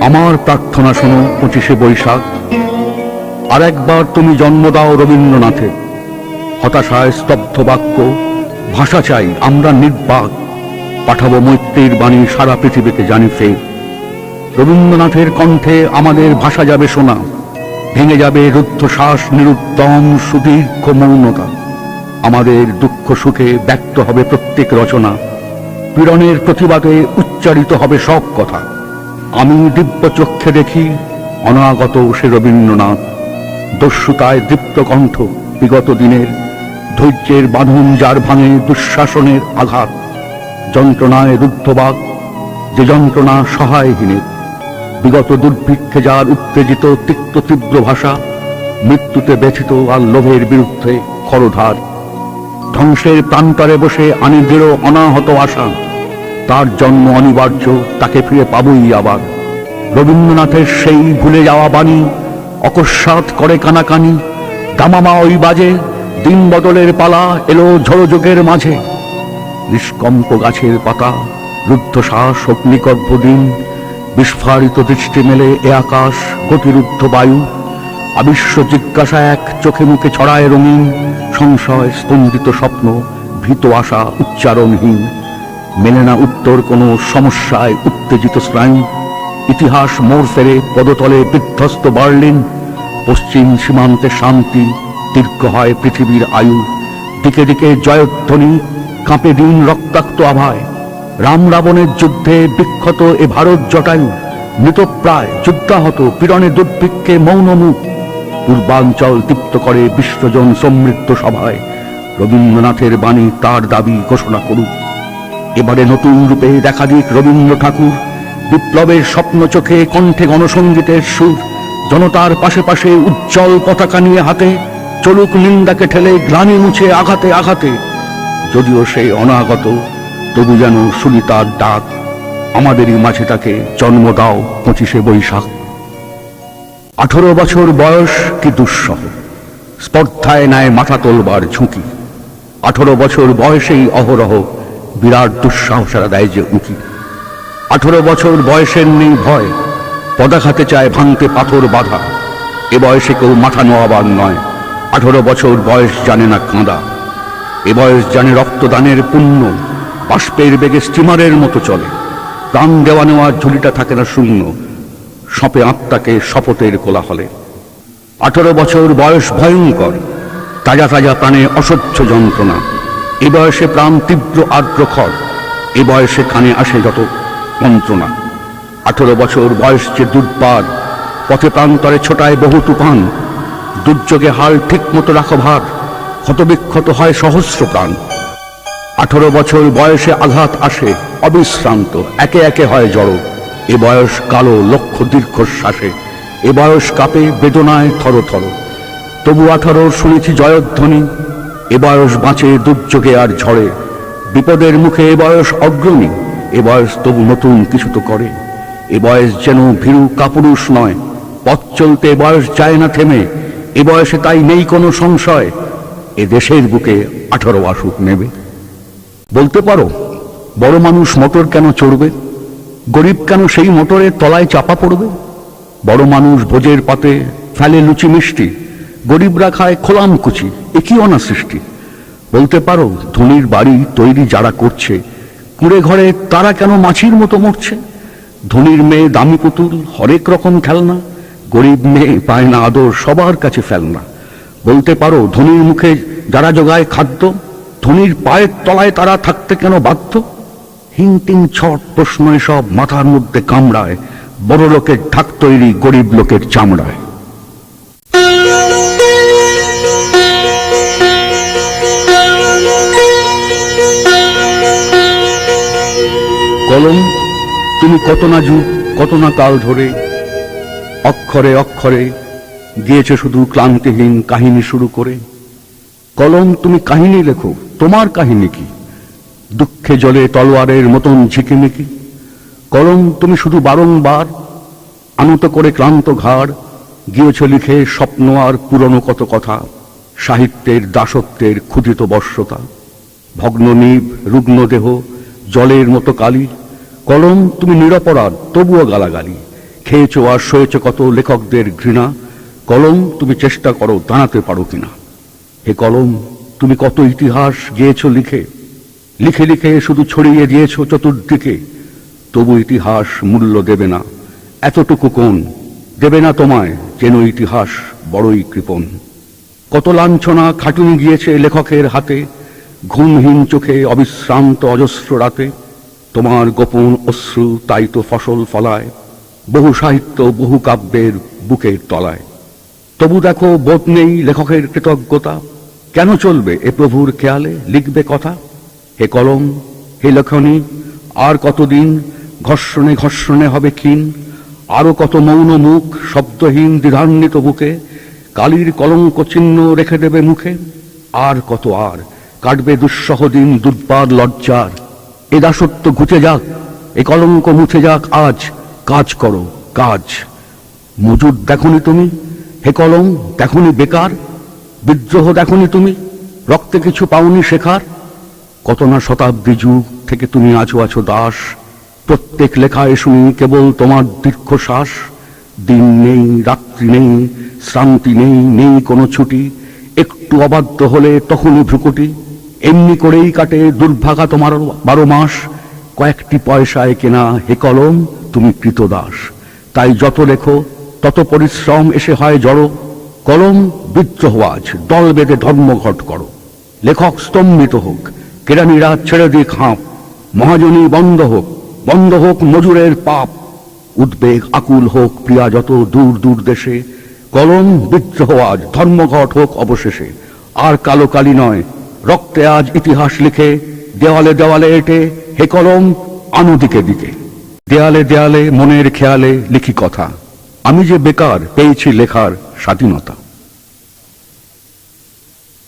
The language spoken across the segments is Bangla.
আমার প্রার্থনা শোনো পঁচিশে বৈশাখ। আর একবার তুমি জন্ম দাও রবীন্দ্রনাথের হতাশায় স্তব্ধ বাক্য, ভাষা চাই আমরা নির্বাক। পাঠাবো মৈত্রীর বাণী সারা পৃথিবীকে জানি ফের রবীন্দ্রনাথের কণ্ঠে আমাদের ভাষা যাবে শোনা। ভেঙে যাবে রুদ্ধশ্বাস নিরুদ্দম সুদীর্ঘ মৌনতা। আমাদের দুঃখ সুখে ব্যক্ত হবে প্রত্যেক রচনা। পীড়নের প্রতিবাদে উচ্চারিত হবে সব কথা। আমি দিব্য চক্ষে দেখি অনাগত সে রবীন্দ্রনাথ। দস্যুতায় দীপ্ত কণ্ঠ বিগত দিনের, ধৈর্যের বাঁধন যার ভাঙে দুঃশাসনের আঘাত, যন্ত্রণায় রুদ্ধবাক, যে যন্ত্রণা সহায়হীনের। বিগত দুর্ভিক্ষে যার উত্তেজিত, তিক্ত, তীব্র ভাষা, মৃত্যুতে ব্যথিত আর লোভের বিরুদ্ধে খরধার। ধ্বংসের প্রান্তরে বসে আনি দৃঢ় অনাহত আশা। তার জন্ম অনিবার্য, তাকে ফিরে পাবই আবার। রবীন্দ্রনাথের সেই ভুলে যাওয়া বাণী, অকস্মাৎ করে কানাকানি, দামামা ওই বাজে, দিন বদলের পালা এলো ঝড়যোগের মাঝে। নিষ্কম্প গাছের পাতা রুদ্ধশ্বাস অগ্নিকর্ভ দিন, বিস্ফারিত দৃষ্টি মেলে এ আকাশ, গতিরুদ্ধ বায়ু, আবিশ্ব জিজ্ঞাসা এক চোখে মুখে ছড়ায় রঙিন, সংশয় স্পন্দিত স্বপ্ন, ভীত আশা উচ্চারণহীন। মেলে না উত্তর কোনো সমস্যায় উত্তেজিত স্নায়ু। ইতিহাস মোড় ফেরে পদতলে বিধ্বস্ত বার্লিন। পশ্চিম সীমান্তে শান্তি, দীর্ঘ হয় পৃথিবীর আয়ু। দিকে দিকে জয়ধ্বনি, কাঁপে দিন রক্তাক্ত আভায়। রাম রাবণের যুদ্ধে বিক্ষত এ ভারত জটায়ু। মৃতপ্রায় যুদ্ধাহত পীড়নে দুর্ভিক্ষে মৌন মুখ। পূর্বাঞ্চল তৃপ্ত করে বিশ্বজন সমৃদ্ধ সভায়। রবীন্দ্রনাথের বাণী তার দাবি ঘোষণা করুক। এবারে নতুন রূপে দেখা দিক রবীন্দ্র ঠাকুর, বিপ্লবের স্বপ্ন চোখে কণ্ঠে গণসঙ্গীতের সুর, জনতার পাশে পাশে উজ্জ্বল পতাকা নিয়ে হাতে চলুক নিন্দাকে ঠেলে গ্লানি মুছে আঘাতে আঘাতে। যদিও সে অনাগত, তবু যেন শুনি তার ডাক আমাদেরই মাঝে তাকে জন্ম দাও পঁচিশে বৈশাখ। আঠারো বছর বয়স কি দুঃসহ, স্পর্ধায় নেয় মাথা তোলবার ঝুঁকি। আঠারো বছর বয়সেই অহরহ বিরাট দুঃসাহসারা দেয় যে উঁকি। আঠারো বছর বয়সের নেই ভয়, পদাঘাতে চায় ভাঙতে পাথর বাধা। এ বয়সে কেউ মাথা নোয়াবার নয়, আঠারো বছর বয়স জানে না কাঁদা। এ বয়স জানে রক্তদানের পুণ্য, বাষ্পের বেগে স্টিমারের মতো চলে। প্রাণ দেওয়া নেওয়ার ঝুলিটা থাকে না শূন্য, সপে আত্মাকে শপথের কোলাহলে। আঠারো বছর বয়স ভয়ঙ্কর, তাজা তাজা প্রাণে অসহ্য যন্ত্রণা। এ বয়সে প্রাণ তীব্র আর্দ্র খর এ বয়সে কানে আসে যত যন্ত্রণা। আঠারো বছর বয়স যে দুর্বার, পথে প্রান্তরে ছোটায় বহু তুফান, দুর্যোগে হাল ঠিক মতো রাখো ভার, ক্ষতবিক্ষত হয় সহস্র প্রাণ। আঠারো বছর বয়সে আঘাত আসে অবিশ্রান্ত, একে একে হয় জড়ো। এ বয়স কালো লক্ষ দীর্ঘশ্বাসে, এ বয়স কাপে বেদনায় থর থর। তবু আঠারো শুনেছি জয়ধ্বনি এ বয়স বাঁচে দুর্যোগে আর ঝড়ে। বিপদের মুখে এ বয়স অগ্রণী, এ বয়স তবু নতুন কিছু তো করে। এ বয়স যেন ভীরু কাপুরুষ নয়, পথ চলতে এ বয়স যায় না থেমে, এ বয়সে তাই নেই কোনো সংশয়, এ দেশের বুকে আঠারো আসুক নেবে। বলতে পারো, বড় মানুষ মোটর কেন চড়বে? গরিব কেন সেই মোটরের তলায় চাপা পড়বে? বড় মানুষ ভোজের পাতে ফেলে লুচি মিষ্টি গরিবরা খায় খোলাম কুচি একই অনা সৃষ্টি? বলতে পারো ধনির বাড়ি তৈরি যারা করছে, কুড়ে ঘরে তারা কেন মাছির মতো মরছে? ধনির মেয়ে দামি পুতুল, হরেক রকম খেলনা, গরিব মেয়ে পায় না আদর, সবার কাছে ফেলনা। বলতে পারো ধনির মুখে যারা জোগায় খাদ্য ধনির পায়ের তলায় তারা থাকতে কেন বাধ্য? হিংটিং ছট প্রশ্ন সব মাথার মধ্যে কামড়ায় বড় লোকের ঢাক তৈরি গরিব লোকের চামড়ায়। কলম, তুমি কত না যুগ, কত না কাল ধরে অক্ষরে অক্ষরে গিয়েছে শুধু ক্লান্তিহীন কাহিনী শুরু করে। কলম, তুমি কাহিনী লেখো, তোমার কাহিনী কি? দুঃখে জলে তলোয়ারের মতন ঝিকিমিকি। কলম, তুমি শুধু বারংবার আনত করে ক্লান্ত ঘাড়, গিয়েছ লিখে স্বপ্ন আর পুরনো কত কথা, সাহিত্যের দাসত্বের ক্ষুদিত বর্ষতা। ভগ্ন নিব রুগ্ন দেহ, জলের মতো কালি কলম তুমি নিরপরাধ, তবুও গালাগালি। খেয়েছ আর সয়েছ কত লেখকদের ঘৃণা, কলম তুমি চেষ্টা করো দাঁড়াতে পারো কিনা। হে কলম, তুমি কত ইতিহাস গিয়েছ লিখে? লিখে লিখে শুধু ছড়িয়ে দিয়েছ চতুর্দিকে। তবু ইতিহাস মূল্য দেবে না। এতটুকু কোন? দেবে না তোমায় যেন ইতিহাস বড়ই কৃপণ। কত লাঞ্ছনা খাটুনি গিয়েছে লেখকের হাতে, ঘুমহীন চোখে অবিশ্রান্ত অজস্র রাতে। তোমার গোপন অশ্রু তাই তো ফসল ফলায়, বহু সাহিত্য, বহু কাব্যের বুকের তলায়। তবু দেখো, বোধ নেই লেখকের কৃতজ্ঞতা। কেন চলবে এ প্রভুর খেয়ালে লিখবে কথা? হে কলম, হে লেখনী, আর কতদিন ঘর্ষণে ঘর্ষণে হবে ক্ষীণ? আরও কত মৌন মুখ শব্দহীন দ্বিধান্বিত বুকে কালির কলঙ্ক চিহ্ন রেখে দেবে মুখে? আর কত আর কাটবে দুঃসহ দিন দুর্বার লজ্জার এ দাসত্ব ঘুচে যাক, এ কলঙ্ক মুছে যাক আজ। কাজ করো, কাজ। মজুদ দেখনি তুমি, হে কলম দেখনি বেকার, বিদ্রোহ দেখনি তুমি, রক্তে কিছু পাওনি শেখার। কত না শতাব্দী যুগ থেকে তুমি আছো আছো দাস। প্রত্যেক লেখায় শুনি কেবল তোমার দীর্ঘশ্বাস। দিন নেই, রাত্রি নেই, শ্রান্তি নেই নেই কোনো ছুটি। একটু অবাধ্য হলে তখনই ভ্রুকুটি। এমনি করেই কাটে দুর্ভাগা তোমার বারো মাস। কয়েকটি পয়সায় কেনা হে কলম, তুমি কৃতদাস। তাই যত লেখো, তত পরিশ্রম এসে হয় জড়ো। কলম বিদ্রোহ আজ, দল বেঁধে ধর্মঘট করো। লেখক স্তম্ভিত হোক, কেরানিরা ছেড়ে দিয়ে খাঁপ। মহাজনী বন্ধ হোক বন্ধ হোক মজুরের পাপ। উদ্বেগ আকুল হোক প্রিয়া যত দূর দূর দেশে। কলম বিদ্রোহ আজ, ধর্মঘট হোক অবশেষে। আর কালো কালি নয় রক্তে আজ ইতিহাস লিখে, দেওয়ালে দেওয়ালে এটে, হে কলম আনো দিকে। দিকে দেয়ালে দেয়ালে, মনের খেয়ালে লিখি কথা। আমি যে বেকার, পেয়েছি লেখার স্বাধীনতা।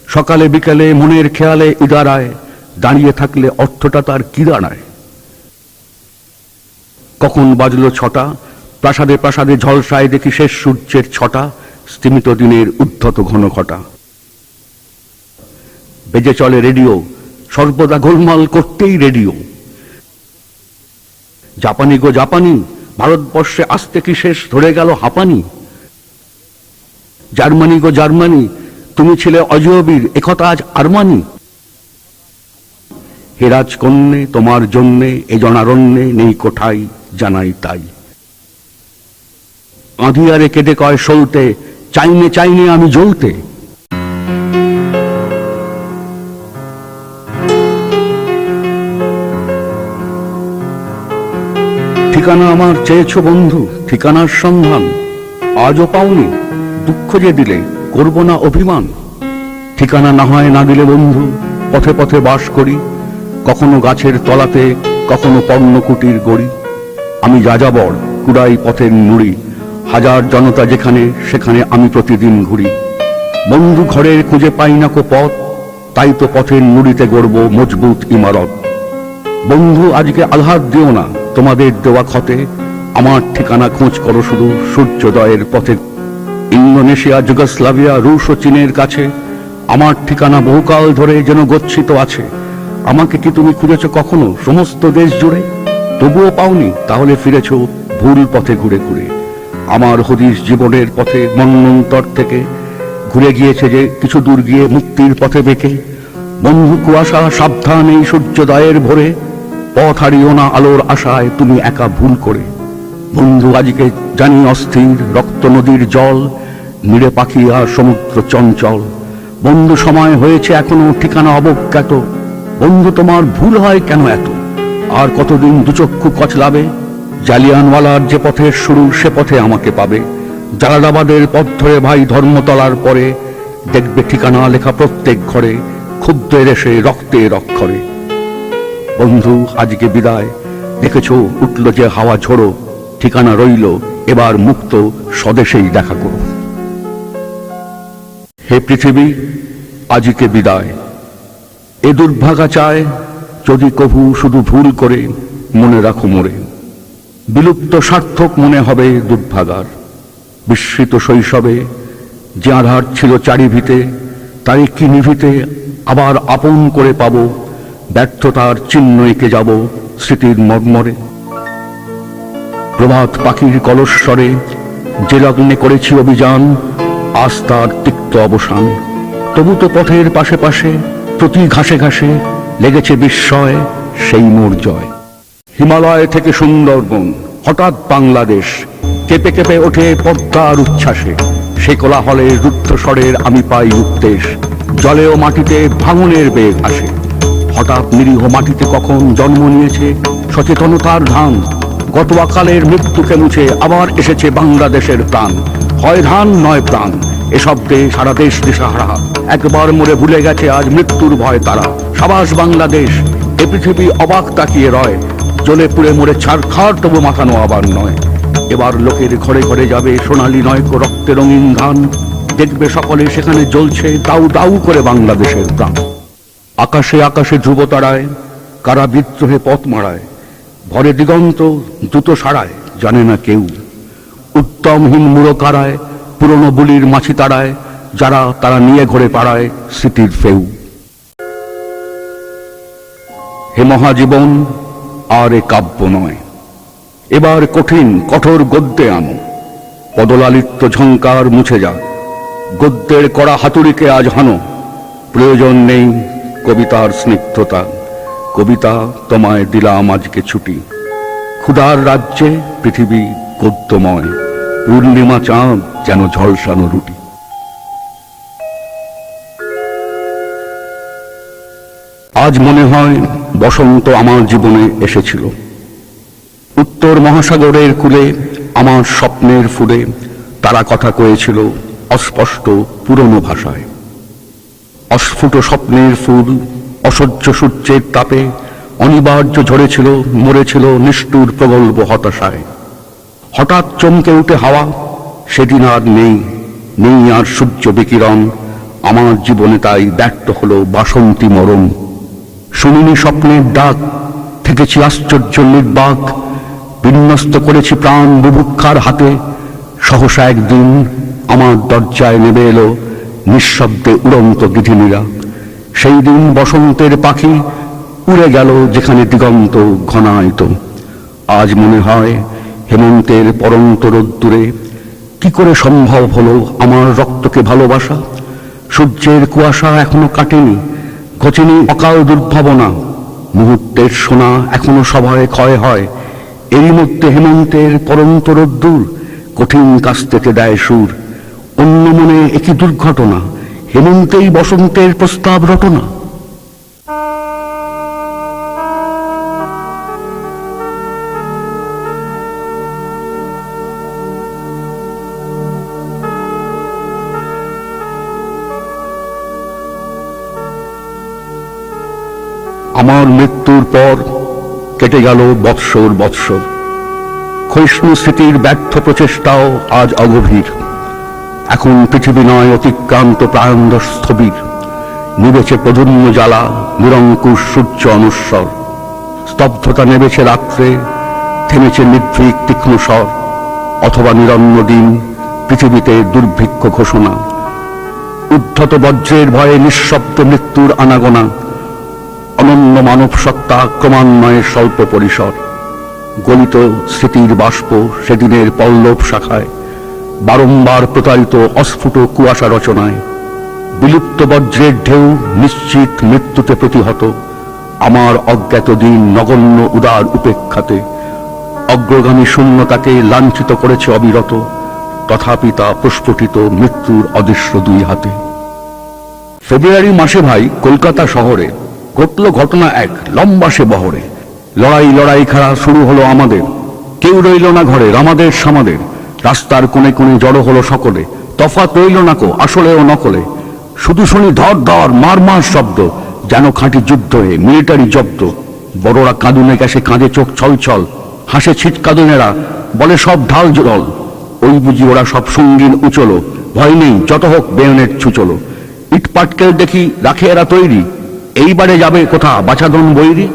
সকালে বিকালে মনের খেয়ালে ইদারায় দাঁড়িয়ে থাকলে অর্থটা তার কি দাঁড়ায় কখন বাজলো ছটা, প্রাসাদে প্রাসাদে ঝলসায় দেখি শেষ সূর্যের ছটা, স্তিমিত দিনের উদ্ধত ঘন ঘটা। বেজে চলে রেডিও। সর্বদা গোলমাল করতেই রেডিও। জাপানি গো জাপানি, ভারতবর্ষে আসতে কি শেষ? ধরে গেল হাঁপানি। জার্মানি গো জার্মানি, তুমি ছিলে অজয়বীর একথা আজ আরমানি। হেরাজ কন্যে তোমার জন্যে, এ জনারণ্যে নেই কোঠাই, জানাই তাই। আঁধিয়ারে কেঁদে কয় সলতে চাইনে চাইনে আমি জ্বলতে। ঠিকানা আমার চেয়েছ বন্ধু, ঠিকানার সন্ধান। আজও পাওনি, দুঃখ যে দিলে, করব না অভিমান। ঠিকানা না হয় না দিলে বন্ধু, পথে পথে বাস করি। কখনো গাছের তলাতে, কখনো পর্ণকুটির গড়ি। আমি যাযাবর, কুড়াই পথের নুড়ি। হাজার জনতা যেখানে, সেখানে আমি প্রতিদিন ঘুরি। বন্ধু ঘরের খুঁজে পাই না কো পথ, তাই তো পথের নুড়িতে গড়ব মজবুত ইমারত। বন্ধু আজকে আঘাত দিও না তোমাদের দেওয়া ক্ষতে আমার ঠিকানা খোঁজ করো শুধু সূর্যোদয়ের পথে। ইন্দোনেশিয়া, যুগোস্লাভিয়া, রুশ ও চীনের কাছে আমার ঠিকানা বহুকাল ধরে যেন গচ্ছিত আছে। আমাকে কি তুমি খুঁজেছ কখনো সমস্ত দেশ জুড়ে? তবুও পাওনি, তাহলে ফিরেছ ভুল পথে ঘুরে ঘুরে। আমার হদিস জীবনের পথে মন্বন্তর থেকে। ঘুরে গিয়েছে যে কিছু দূর গিয়ে মুক্তির পথে বেঁকে। বন্ধু কুয়াশা সাবধান এই সূর্যোদয়ের ভোরে। পথ হারিও না আলোর আশায় তুমি একা ভুল করে। বন্ধু, আজকে জানি অস্থির রক্ত নদীর জল, নিড়ে পাখি আর সমুদ্র চঞ্চল। বন্ধু, সময় হয়েছে এখনও, ঠিকানা অবজ্ঞাত। বন্ধু, তোমার ভুল হয় কেন এত? আর কতদিন দুচক্ষু কচলাবে? জালিয়ানওয়ালার যে পথের শুরু, সে পথে আমাকে পাবে। জালালাবাদের পথ ধরে ভাই ধর্মতলার পরে, দেখবে ঠিকানা লেখা প্রত্যেক ঘরে ক্ষুব্ধের এসে রক্তের অক্ষরে। বন্ধু, আজকে বিদায়। দেখেছ, উঠল যে হাওয়া ঝোড়ো, ঠিকানা রইল, এবার মুক্ত স্বদেশেই দেখা করো। হে পৃথিবী, আজকে বিদায়। এ দুর্ভাগা চায়, যদি কভু শুধু ভুল করে, মনে রাখো মোরে। বিলুপ্ত সার্থক মনে হবে দুর্ভাগার। বিস্মৃত শৈশবে, যে আধার ছিল চারিভিতে, তাই কি নিভিতে আবার আপন করে পাব ব্যর্থতার চিহ্ন এঁকে যাব স্মৃতির মর্মরে। প্রভাত পাখির কলস্বরে যে লগ্নে করেছি অভিযান, আজ তার তিক্ত অবসান। তবু তো পথের পাশে পাশে, প্রতি ঘাসে ঘাসে লেগেছে বিস্ময়, সেই মোর জয়। হিমালয় থেকে সুন্দরবন, হঠাৎ বাংলাদেশ, কেঁপে কেঁপে ওঠে পদ্মার উচ্ছ্বাসে। সে কোলাহলের রুদ্ধস্বরের আমি পাই উদ্দেশ, জলে ও মাটিতে ভাঙনের বেগ আসে। হঠাৎ নিরীহ মাটিতে কখন জন্ম নিয়েছে? সচেতনতার ধান গত অকালের মৃত্যুকে মুছে আবার এসেছে বাংলাদেশের প্রাণ। হয় ধান, নয় প্রাণ। এ শব্দে সারা দেশ দিশাহারা একবার মরে ভুলে গেছে আজ মৃত্যুর ভয় তারা। সাবাস বাংলাদেশ, এ পৃথিবী অবাক তাকিয়ে রয়। জ্বলে পুড়ে মরে ছাড়খাড় তবু মাথানো আবার নয়। এবার লোকের ঘরে ঘরে যাবে সোনালী নয় রক্তে রঙিন ধান। দেখবে সকলে সেখানে জ্বলছে দাউ দাউ করে বাংলাদেশের প্রাণ। আকাশে আকাশে ধ্রুবতারায় কারা বিদ্রোহে পথ মারায় ভরে দিগন্ত দ্রুত সারায় জানে না কেউ। উত্তমহীন মূঢ় কারায় পুরনো বুলির মাছি তারায় যারা তারা নিয়ে ঘরে পাড়ায় স্মৃতির ফেউ। হে মহাজীবন, আর এ কাব্য নয়। এবার কঠিন, কঠোর গদ্যে আনো। পদলালিত্য ঝঙ্কার মুছে যাক গদ্যের কড়া হাতুড়িকে আজ হানো। প্রয়োজন নেই কবিতার স্নিগ্ধতা। কবিতা তোমায় দিলাম আজকে ছুটি। ক্ষুধার রাজ্যে পৃথিবী গদ্যময়। পূর্ণিমা চাঁদ যেন ঝলসানো রুটি। আজ মনে হয় বসন্ত আমার জীবনে এসেছিল। উত্তর মহাসাগরের কূলে আমার স্বপ্নের ফুলে তারা কথা কয়েছিল অস্পষ্ট পুরনো ভাষায়। অস্ফুট স্বপ্নের ফুল, অসহ্য সূর্যের তাপে অনিবার্য ঝরেছিল, মরেছিল নিষ্ঠুর প্রগল্ভ হতাশায়। হঠাৎ চমকে উঠে হাওয়া, সেদিন আর নেই নেই আর সূর্য বিকিরণ। আমার জীবনে তাই ব্যর্থ হলো বাসন্তী মরণ। শুনিনি স্বপ্নের ডাক, থেকেছি আশ্চর্য নির্বাক। বিন্যস্ত করেছি প্রাণ বুভুক্ষার হাতে। সহসা একদিন আমার দরজায় নেমে এলো নিঃশব্দে উড়ন্ত গিধিনীরা সেই দিন বসন্তের পাখি উড়ে গেল যেখানে দিগন্ত ঘনায়িত। আজ মনে হয় হেমন্তের পরন্ত রোদ্দুরে কি করে সম্ভব হলো আমার রক্তকে ভালোবাসা? সূর্যের কুয়াশা এখনও কাটেনি ঘটেনি অকাল দুর্ভাবনা। মুহূর্তের সোনা এখনও সভায় ক্ষয় হয়। এরই মধ্যে হেমন্তের পরন্ত রোদ্দুর কঠিন কাস্তেতে দেয় সুর। অন্য মনে একই দুর্ঘটনা হেমন্তেই বসন্তের প্রস্তাব রটনা। আমার মৃত্যুর পর কেটে গেল বৎসর বৎসর। ক্ষয়িষ্ণু স্মৃতির ব্যর্থ প্রচেষ্টাও আজ অগভীর। এখন পৃথিবী নয়, অতিক্রান্ত প্রায়ন্দ স্থবির। নিবেছে প্রজন্ম জ্বালা, নিরঙ্কুশ সূর্য অনুস্বর স্তব্ধতা নেবেছে রাত্রে, থেমেছে নির্ভীক তীক্ষ্ণ স্বর, অথবা নিরন্ন দিন, পৃথিবীতে দুর্ভিক্ষ ঘোষণা। উদ্ধত বজ্রের ভয়ে নিঃশব্দ মৃত্যুর আনাগোনা, অনন্য মানব সত্তা ক্রমান্বয়ে স্বল্প পরিসর গলিত স্মৃতির বাষ্প সেদিনের পল্লব শাখায়। বারংবার প্রতারিত অস্ফুট কুয়াশা রচনায়, বিলুপ্ত বজ্রের ঢেউ নিশ্চিত মৃত্যুতে প্রতিহত আমার অজ্ঞাত দিন নগণ্য উদার উপেক্ষাতে। অগ্রগামী শূন্যতাকে লাঞ্ছিত করেছে অবিরত, তথাপি তা প্রস্ফুটিত মৃত্যুর অদৃশ্য দুই হাতে। ফেব্রুয়ারি মাসে ভাই কলকাতা শহরে ঘটল ঘটনা এক লম্বা সে বহরে। লড়াই লড়াই খেলা শুরু হলো আমাদের। কেউ রইল না ঘরে, আমাদের, সামাদের। রাস্তার কোণে কোণে জড়ো হলো সকলে। তফাৎ রইল না কো আসলে ও নকলে। শুধু শুনি ধর ধর, মার মার শব্দ, যেন খাঁটি যুদ্ধ হয়ে মিলিটারি জব্দ। বড়রা কাঁদুনে গেছে কাঁধে চোখ ছল ছল, হাসে ছিট কাঁদুনেরা, বলে সব ঢাল জল ওই বুঝি ওরা সব সঙ্গীন উচলো, ভয় নেই, যত হোক বেয়নের ছুচলো। ইট পাটকেল দেখি রাখে এরা তৈরি, এইবারে যাবে কোথা, বাছাধন বৈরি?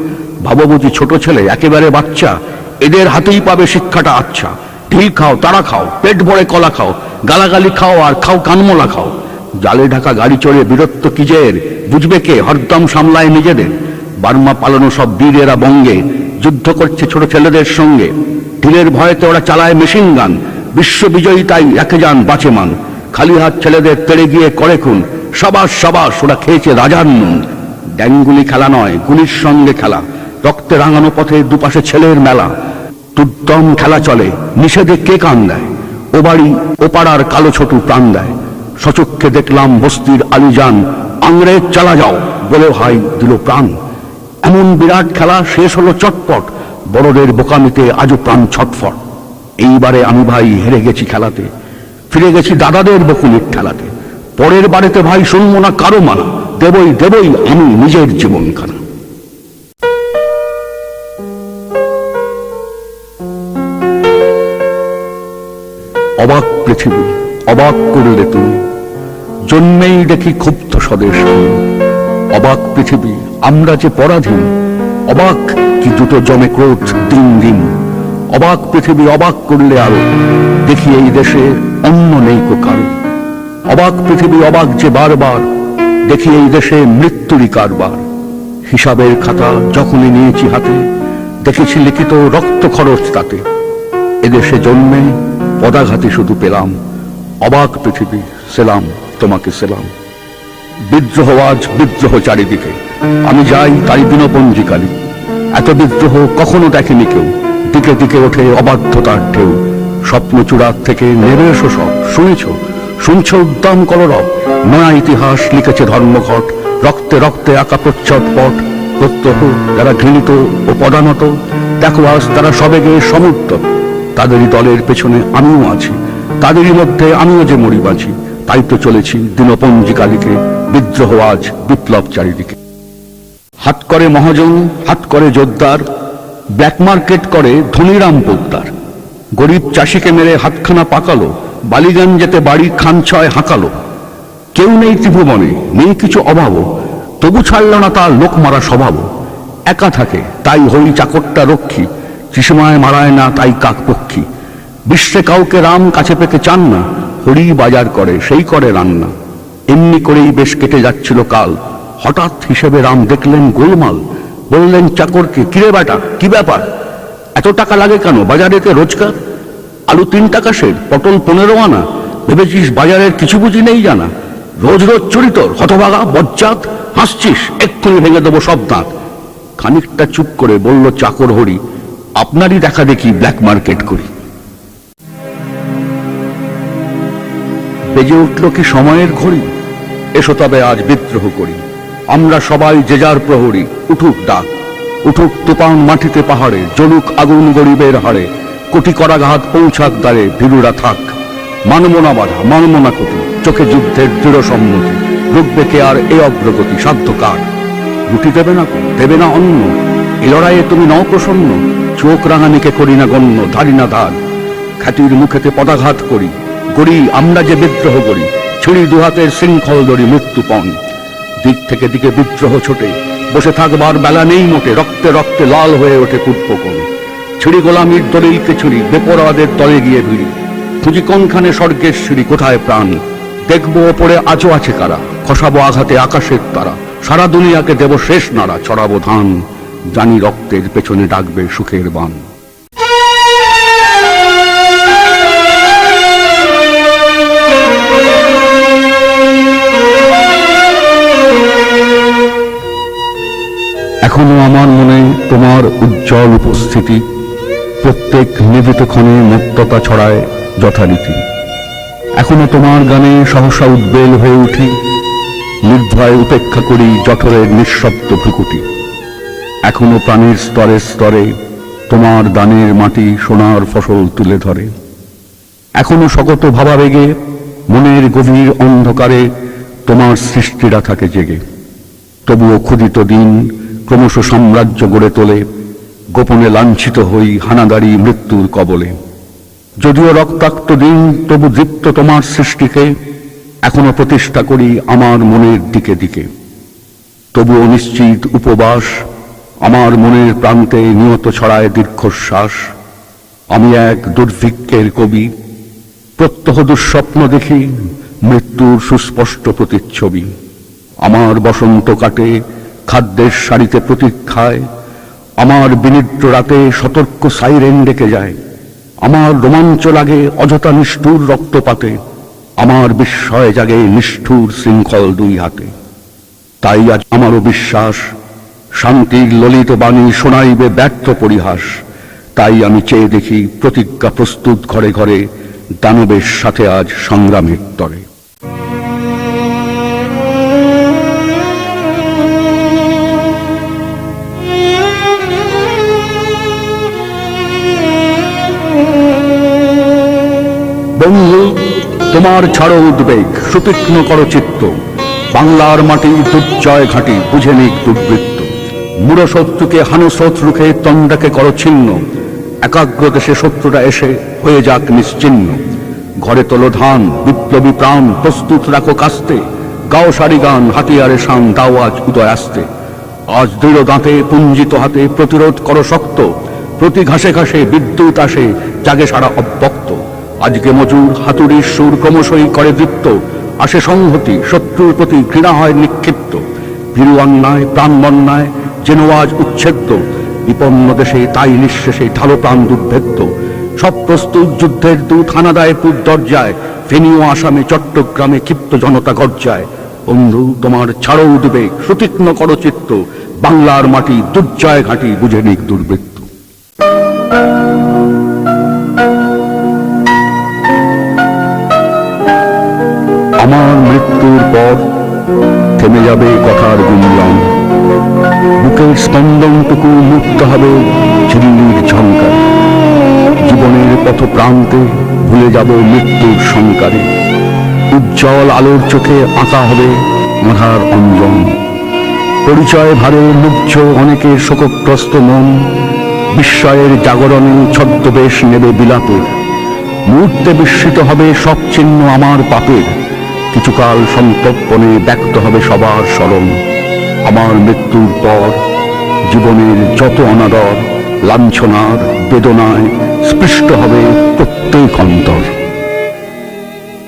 ভাববতী ছোট ছেলে, একেবারে বাচ্চা, এদের হাতেই পাবে শিক্ষাটা আচ্ছা। ঢিল খাও তারা খাও, পেট ভরে কলা খাও, গালাগালি খাও আর খাও কানমোলা খাও। জালে ঢাকা গাড়ি চড়ে বীরত্ব কিজের, বুঝবে কে হরদম সামলায় নিজেদের? বার্মা পালানো সব বীরেরা বঙ্গে, যুদ্ধ করছে ছোট ছেলেদের সঙ্গে। ঢিলের ভয়েতে ওরা চালায় মেশিন গান বিশ্ববিজয়ী তাই একে যান বাঁচে মান। খালি হাত ছেলেদের তেড়ে গিয়ে করে খুন, সাবাস সাবাস ওরা খেয়েছে রাজার নুন। ড্যাঙ্গুলি খেলা নয়, গুলির সঙ্গে খেলা, রক্তে রাঙানো পথে দুপাশে ছেলের মেলা। দুর্দম খেলা চলে। নিষেধে কে কান দেয়? ও বাড়ি, ও পাড়ার কালো ছোটু প্রাণ দেয়। সচক্ষে দেখলাম বস্তির আলিজান আংরেজ চালা যাও বলে ভাই দিল প্রাণ। এমন বিরাট খেলা শেষ হলো চটপট, বড়দের বোকামিতে আজও প্রাণ ছটফট। এইবারে আমি ভাই হেরে গেছি খেলাতে, ফিরে গেছি দাদাদের বকুলির খেলাতে পরের বাড়িতে ভাই শুনব না কারও মানা, দেবই দেবই আমি নিজের জীবনখানা। অবাক পৃথিবী, অবাক করলে তুমি। জন্মেই দেখি ক্ষুব্ধ স্বদেশ অবাক পৃথিবী, আমরা যে পরাধীন। অবাক কি দুটো জমে ক্রোধ দিন দিন অবাক পৃথিবী অবাক করলে আরও দেখি এই দেশে অন্য নেই কারও। অবাক পৃথিবী অবাক যে বারবার, দেখি এই দেশে মৃত্যুরই কারবার। হিসাবের খাতা যখনই নিয়েছি হাতে, দেখেছি লিখিত রক্ত খরচ তাতে। এদেশে জন্মে পদাঘাতে শুধু পেলাম। অবাক পৃথিবী, সেলাম, তোমাকে সেলাম। বিদ্রোহ আজ বিদ্রোহ চারিদিকে। আমি যাই তাই দিনপঞ্জিকালী এত বিদ্রোহ কখনো দেখেনি কেউ। দিকে দিকে ওঠে অবাধ্যতার ঢেউ। স্বপ্ন চূড়ার থেকে নেমে এসো সব। শুনেছ? শুনছ উদ্দাম কলরব? নয়া ইতিহাস লিখেছে ধর্মঘট। রক্তে রক্তে আঁকা প্রচ্ছদ পট। প্রত্যহ যারা ঘৃণিত ও পদানত, দেখো আজ তারা সবেগে সমুদ্র। তাদেরই দলের পেছনে আমিও আছি। তাদেরই মধ্যে আমিও যে মরি বাঁচি তাই তো চলেছি দিনপঞ্জিকালিকে, বিদ্রোহ আজ বিপ্লব চারিদিকে হাত করে মহাজন, হাত করে জোরদার ব্ল্যাক মার্কেট করে ধনীরাম পোদ্দার। গরিব চাষিকে মেরে হাতখানা পাকালো বালিগঞ্জেতে বাড়ি খান ছয় হাঁকালো। কেউ নেই ত্রিভুবনে, নেই কিছু অভাবও, তবু ছাড়ল না তার লোক মারা স্বভাব একা থাকে, তাই হই চাকরটা রক্ষী ত্রিসীমায় মারায় না তাই কাকপক্ষী। বিশ্বে কাউকে রাম কাছে পেতে চান না, হরি বাজার করে, সেই করে রান্না। এমনি করেই বেশ কেটে যাচ্ছিল কাল। হঠাৎ হিসেবে রাম দেখলেন গোলমাল। বললেন, চাকরকে কিরে বেটা, কি ব্যাপার? এত টাকা লাগে কেন? বাজারেতে রোজগার। আলু তিন টাকা সের, পটল পনেরো আনা। ভেবেছিস বাজারের কিছু বুঝি নেই জানা? রোজ রোজ চরিতর হতভাগা, বজ্জাত, হাসছিস, এক্ষুনি ভেঙে দেবো সব দাঁত। খানিকটা চুপ করে বলল চাকর হরি আপনারই দেখা দেখি ব্ল্যাক মার্কেট করি। বেজে উঠল কি সময়ের ঘড়ি? এসো তবে আজ বিদ্রোহ করি। আমরা সবাই যে যার প্রহরী, উঠুক ডাক। উঠুক তুপান মাটিতে পাহাড়ে, জ্বলুক আগুন গরিবের হাড়ে। কোটি করাঘাত পৌঁছাক দ্বারে ভীরুরা থাক। মানব না বাধা, মানব না ক্ষতি, চোখে যুদ্ধের দৃঢ় সম্মতি। রুখবে কে আর এ অগ্রগতি, সাধ্য কার? রুটি দেবে না দেবে না অন্য এ লড়াইয়ে তুমি নও প্রসন্ন। চোখ রাঙানিকে করি না গণ্য, ধারি না ধার। খ্যাতির মুখেতে পদাঘাত করি, গড়ি আমরা যে বিদ্রোহ করি, ছিঁড়ি দুহাতের শৃঙ্খল দড়ি মৃত্যুপণ দিক থেকে দিকে বিদ্রোহ ছোটে, বসে থাকবার বেলা নেই মোটে, রক্তে রক্তে লাল হয়ে ওঠে কুটপকন ছিড়ি গোলামির দলিলকে ছুরি বেপরাদের দলে গিয়ে ভিড়ি। খুঁজি কোনখানে স্বর্গের সিঁড়ি, কোথায় প্রাণ? দেখব ওপরে আজও আছে কারা, খসাবো আঘাতে আকাশের তারা। সারা দুনিয়াকে দেব শেষ নাড়া, ছড়াবো ধান। জানি রক্তের পেছনে ডাকবে সুখের বান। এখনও আমার মনে তোমার উজ্জ্বল উপস্থিতি, প্রত্যেক নিবিত ক্ষণে মুক্ততা ছড়ায় যথারীতি। এখনও তোমার গানে সহসা উদ্বেল হয়ে উঠি, নির্ভয় উপেক্ষা করি জঠরের নিঃশব্দ ভ্রুকুটি। এখনও প্রাণীর স্তরে স্তরে তোমার দানের মাটি সোনার ফসল তুলে ধরে। এখনও স্বগত ভাবাবেগে, মনের গভীর অন্ধকারে তোমার সৃষ্টিরা থাকে জেগে। তবুও ক্ষুদিত দিন ক্রমশ সাম্রাজ্য গড়ে তোলে, গোপনে লাঞ্ছিত হই হানাদারি মৃত্যুর কবলে। যদিও রক্তাক্ত দিন তবু দৃপ্ত তোমার সৃষ্টিকে, এখনও প্রতিষ্ঠা করি আমার মনের দিকে দিকে। তবুও নিশ্চিত উপবাস আমার মনের প্রান্তে নিয়ত ছড়ায় দীর্ঘশ্বাস। আমি এক দুর্ভিক্ষের কবি, প্রত্যহ দুঃস্বপ্ন দেখি মৃত্যুর সুস্পষ্ট প্রতিচ্ছবি। আমার বসন্ত কাটে, খাদ্যের সারিতে প্রতীক্ষায়। আমার বিনিদ্র রাতে সতর্ক সাইরেন ডেকে যায়। আমার রোমাঞ্চ লাগে অযথা নিষ্ঠুর রক্তপাতে। আমার বিস্ময় জাগে নিষ্ঠুর শৃঙ্খল দুই হাতে। তাই আজ আমারও বিশ্বাস শান্তির ললিত বাণী শোনাইবে ব্যর্থ পরিহাস। তাই আমি চেয়ে দেখি প্রতিজ্ঞা প্রস্তুত ঘরে ঘরে, দানবের সাথে আজ সংগ্রামের তরে। বন্ধু, তোমার ছাড়ো উদ্বেগ, সুতীক্ষ্ণ করো চিত্ত। বাংলার মাটি দুর্জয় ঘাঁটি, বুঝে নিক দুর্বৃত্ত। মূঢ় শত্রুকে হানুস্রোত রুখে তন্ডাকে করো ছিন্ন। একাগ্র দেশে শত্রুরা এসে হয়ে যাক নিশ্চিন্ন। ঘরে তোলো ধান, বিপ্লবী প্রাণ, প্রস্তুত রাখো কাস্তে। গাও সারি গান, হাতিয়ারে শান, দাও আজ উদয় আসতে। আজ দৃঢ় দাঁতে, পুঞ্জিত হাতে প্রতিরোধ করো শক্ত। প্রতি ঘাসে ঘাসে বিদ্যুৎ আসে, জাগে সারা অব্যক্ত। আজকে মজুর, হাতুড়ির সুর ক্রমশই করে দীপ্ত। আসে সংহতি, শত্রুর প্রতি ঘৃণা হয় নিক্ষিপ্ত। ভীরু অন্যায় প্রাণ বন্যায় যেন আজ উচ্ছেদ্য। বিপন্ন দেশে তাই নিঃশেষে ঢালো প্রাণ দুর্ভেদ্য। সব প্রস্তুত যুদ্ধের দূত হানাদায় পুর দরজায়, ফেনীয় আসামে, চট্টগ্রামে ক্ষিপ্ত জনতা গর্জায়। বন্ধু, তোমার ছাড়ো উদ্বেগ, সুতীক্ষ্ণ করো চিত্ত, বাংলার মাটি দুর্জয় ঘাঁটি বুঝে নিক দুর্বৃত্ত। আমার মৃত্যুর পর থেমে যাবে কথার গুঞ্জন। বুকের স্পন্দনটুকু মুক্ত হবে ঝিল্লির ঝঙ্কার জীবনের পথ প্রান্তে ভুলে যাব মৃত্যুর সংকারে উজ্জ্বল আলোর চোখে আঁকা হবে মাথার অঞ্জন পরিচয় ভারে মুগ্ধ অনেকের শোকগ্রস্ত মন। বিস্ময়ের জাগরণে ছদ্মবেশ নেবে বিলাপের মুহূর্তে বিস্মিত হবে সব চিহ্ন আমার পাপের। কিছুকাল সন্তর্পণে ব্যক্ত হবে সবার স্মরণ। আমার মৃত্যুর পর জীবনের যত অনাদর, লাঞ্ছনার বেদনায় স্পৃষ্ট হবে প্রত্যেক অন্তর।